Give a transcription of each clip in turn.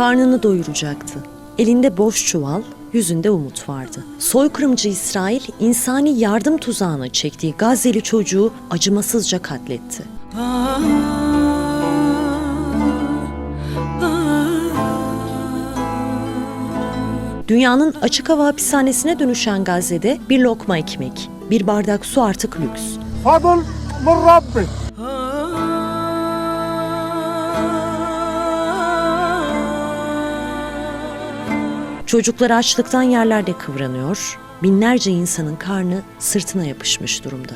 Karnını doyuracaktı. Elinde boş çuval, yüzünde umut vardı. Soykırımcı İsrail insani yardım tuzağına çektiği Gazze'li çocuğu acımasızca katletti. Dünyanın açık hava hapishanesine dönüşen Gazze'de bir lokma ekmek, bir bardak su artık lüks. Fadıl murrabbi. Çocuklar açlıktan yerlerde kıvranıyor, binlerce insanın karnı sırtına yapışmış durumda.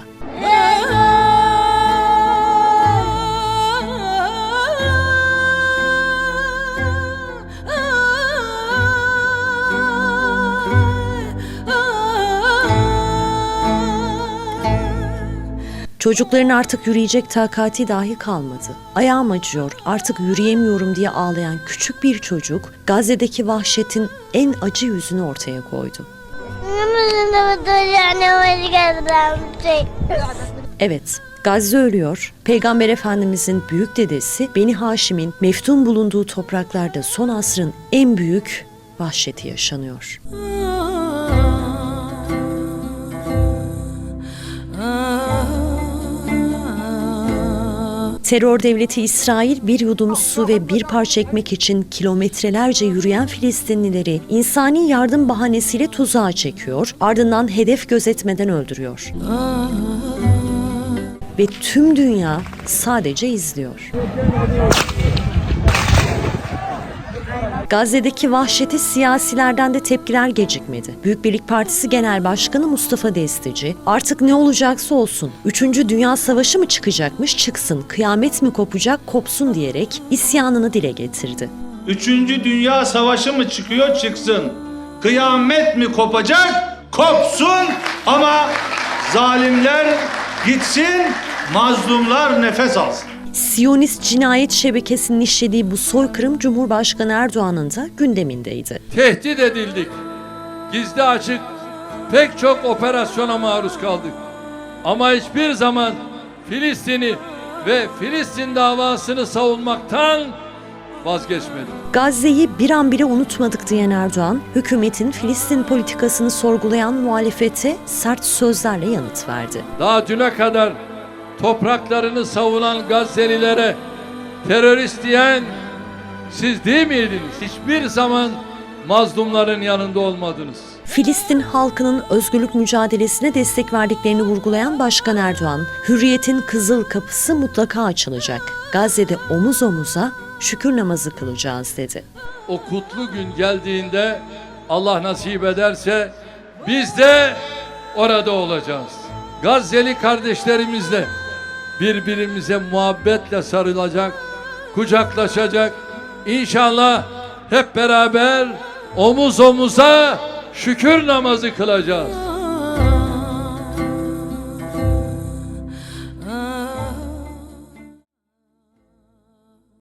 Çocukların artık yürüyecek takati dahi kalmadı. Ayağım acıyor, artık yürüyemiyorum diye ağlayan küçük bir çocuk Gazze'deki vahşetin en acı yüzünü ortaya koydu. Evet, Gazze ölüyor. Peygamber Efendimizin büyük dedesi Beni Haşim'in meftun bulunduğu topraklarda son asrın en büyük vahşeti yaşanıyor. Terör devleti İsrail bir yudum su ve bir parça ekmek için kilometrelerce yürüyen Filistinlileri insani yardım bahanesiyle tuzağa çekiyor, ardından hedef gözetmeden öldürüyor. Ve tüm dünya sadece izliyor. Gazze'deki vahşete siyasilerden de tepkiler gecikmedi. Büyük Birlik Partisi Genel Başkanı Mustafa Destici, artık ne olacaksa olsun, 3. Dünya Savaşı mı çıkacakmış çıksın, kıyamet mi kopacak kopsun diyerek isyanını dile getirdi. Üçüncü Dünya Savaşı mı çıkıyor çıksın. Kıyamet mi kopacak kopsun ama zalimler gitsin mazlumlar nefes alsın. Siyonist cinayet şebekesinin işlediği bu soykırım Cumhurbaşkanı Erdoğan'ın da gündemindeydi. tehdit edildik. Gizli açık pek çok operasyona maruz kaldık. Ama hiçbir zaman Filistin'i ve Filistin davasını savunmaktan vazgeçmedik. Gazze'yi bir an bile unutmadık diyen Erdoğan, hükümetin Filistin politikasını sorgulayan muhalefete sert sözlerle yanıt verdi. Daha düne kadar topraklarını savunan Gazzelilere terörist diyen siz değil miydiniz? Hiçbir zaman mazlumların yanında olmadınız. Filistin halkının özgürlük mücadelesine destek verdiklerini vurgulayan Başkan Erdoğan, hürriyetin kızıl kapısı mutlaka açılacak. Gazze'de omuz omuza şükür namazı kılacağız dedi. O kutlu gün geldiğinde Allah nasip ederse biz de orada olacağız. Gazze'li kardeşlerimizle birbirimize muhabbetle sarılacak, kucaklaşacak. İnşallah hep beraber omuz omuza şükür namazı kılacağız.